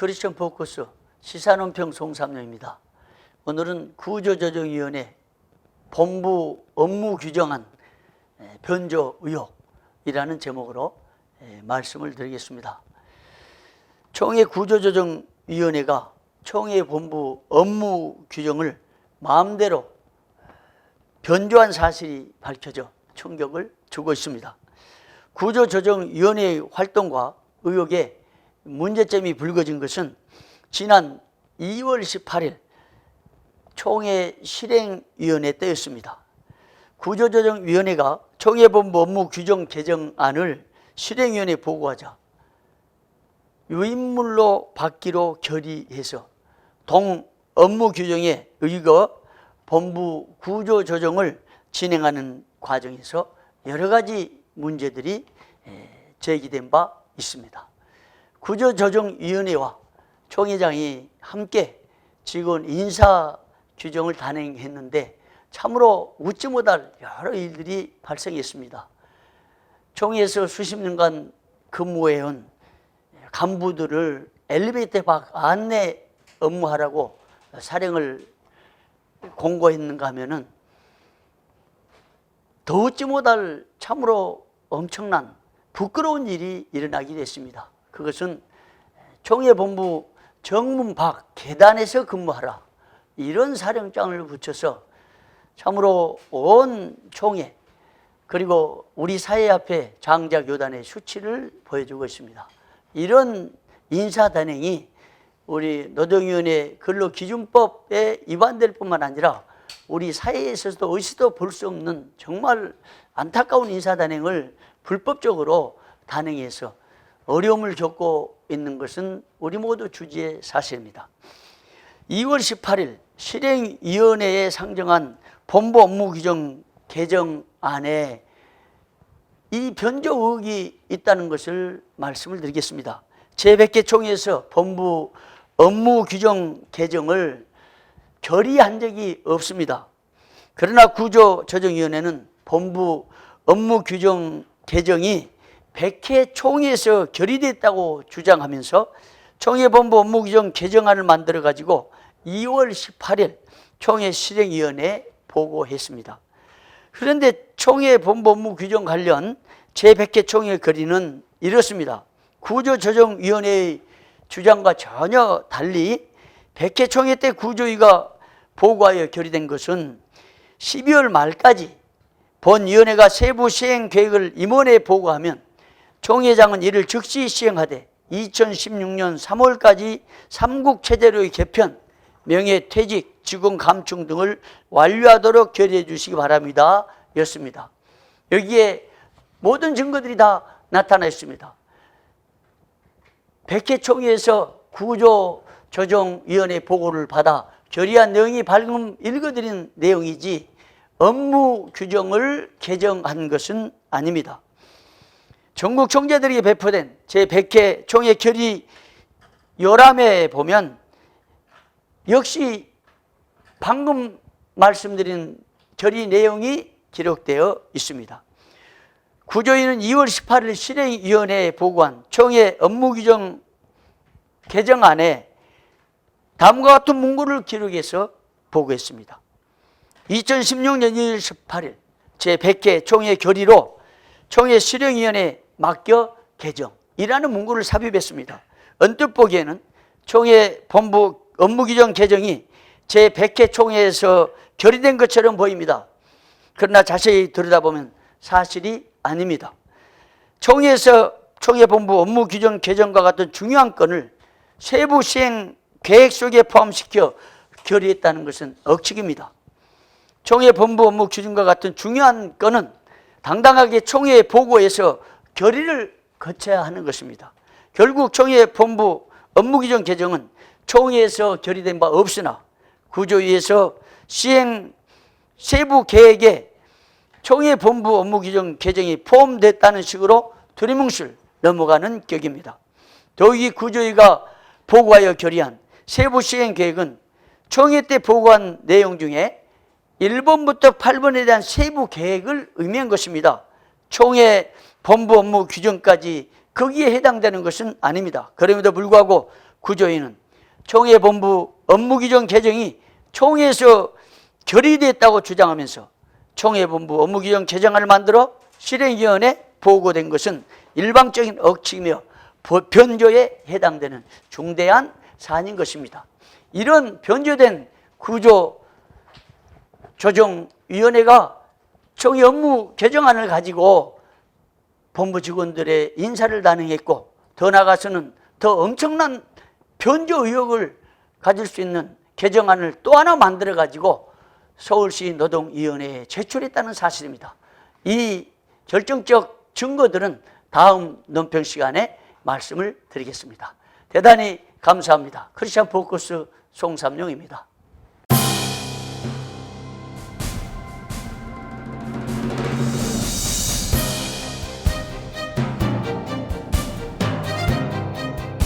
크리스천 포커스 시사논평 송삼룡입니다. 오늘은 구조조정위원회 본부 업무 규정안 에, 변조 의혹이라는 제목으로 에, 말씀을 드리겠습니다. 총회 구조조정위원회가 총회 본부 업무 규정을 마음대로 변조한 사실이 밝혀져 충격을 주고 있습니다. 구조조정위원회의 활동과 의혹에 문제점이 불거진 것은 지난 2월 18일 총회 실행위원회 때였습니다. 구조조정위원회가 총회본부 업무 규정 개정안을 실행위원회에 보고하자 유인물로 받기로 결의해서 동 업무 규정에 의거 본부 구조 조정을 진행하는 과정에서 여러 가지 문제들이 에, 제기된 바 있습니다. 구조조정위원회와 총회장이 함께 직원 인사 규정을 단행했는데 참으로 웃지 못할 여러 일들이 발생했습니다. 총회에서 수십 년간 근무해온 간부들을 엘리베이터 밖 안내 업무하라고 사령을 공고했는가 하면은 더 웃지 못할 참으로 엄청난 부끄러운 일이 일어나게 됐습니다. 그것은 총회본부 정문 밖 계단에서 근무하라 이런 사령장을 붙여서 참으로 온 총회 그리고 우리 사회 앞에 장자 교단의 수치를 보여주고 있습니다. 이런 인사 단행이 우리 노동위원회 근로 기준법에 위반될 뿐만 아니라 우리 사회에서도 어디서도 볼 수 없는 정말 안타까운 인사 단행을 불법적으로 단행해서 어려움을 겪고 있는 것은 우리 모두 주지의 사실입니다. 2월 18일 실행위원회에 상정한 본부 업무 규정 개정안에 이 변조 의혹이 있다는 것을 말씀을 드리겠습니다. 제100개 총회에서 본부 업무 규정 개정을 결의한 적이 없습니다. 그러나 구조조정위원회는 본부 업무 규정 개정이 100회 총회에서 결의됐다고 주장하면서 총회 본부 업무 규정 개정안을 만들어 가지고 2월 18일 총회 실행위원회에 보고했습니다. 그런데 총회 본부 업무 규정 관련 제100회 총회 결의는 이렇습니다. 구조조정위원회의 주장과 전혀 달리 100회 총회 때 구조위가 보고하여 결의된 것은 12월 말까지 본위원회가 세부 시행 계획을 임원회에 보고하면 총회장은 이를 즉시 시행하되 2016년 3월까지 삼국 체제로의 개편, 명예 퇴직, 직원 감축 등을 완료하도록 결의해 주시기 바랍니다. 였습니다. 여기에 모든 증거들이 다 나타나 있습니다. 백회 총회에서 구조조정위원회 보고를 받아 결의한 내용이 방금 읽어드린 내용이지 업무 규정을 개정한 것은 아닙니다. 전국 총재들에게 배포된 제100회 총회 결의 요람에 보면 역시 방금 말씀드린 결의 내용이 기록되어 있습니다. 구조위는 2월 18일 실행위원회에 보고한 총회 업무규정 개정안에 다음과 같은 문구를 기록해서 보고했습니다. 2016년 2월 18일 제100회 총회 결의로 총회 실행위원회 맡겨 개정이라는 문구를 삽입했습니다. 언뜻 보기에는 총회 본부 업무 규정 개정이 제100회 총회에서 결의된 것처럼 보입니다. 그러나 자세히 들여다보면 사실이 아닙니다. 총회에서 총회 본부 업무 규정 개정과 같은 중요한 건을 세부 시행 계획 속에 포함시켜 결의했다는 것은 억측입니다. 총회 본부 업무 규정과 같은 중요한 건은 당당하게 총회에 보고해서 결의를 거쳐야 하는 것입니다. 결국 총회 본부 업무 규정 개정은 총회에서 결의된 바 없으나 구조위에서 시행 세부 계획에 총회 본부 업무 규정 개정이 포함됐다는 식으로 두리뭉실 넘어가는 격입니다. 더욱이 구조위가 보고하여 결의한 세부 시행 계획은 총회 때 보고한 내용 중에 1번부터 8번에 대한 세부 계획을 의미한 것입니다. 총회 본부 업무 규정까지 거기에 해당되는 것은 아닙니다. 그럼에도 불구하고 구조위는 총회 본부 업무 규정 개정이 총회에서 결의됐다고 주장하면서 총회 본부 업무 규정 개정안을 만들어 실행위원회 보고된 것은 일방적인 억측이며 보- 변조에 해당되는 중대한 사안인 것입니다. 이런 변조된 구조 조정위원회가 총회 업무 개정안을 가지고 본부 직원들의 인사를 단행했고 더 나아가서는 더 엄청난 변조 의혹을 가질 수 있는 개정안을 또 하나 만들어 가지고 서울시 노동위원회에 제출했다는 사실입니다. 이 결정적 증거들은 다음 논평 시간에 말씀을 드리겠습니다. 대단히 감사합니다. 크리스천 포커스 송삼용입니다.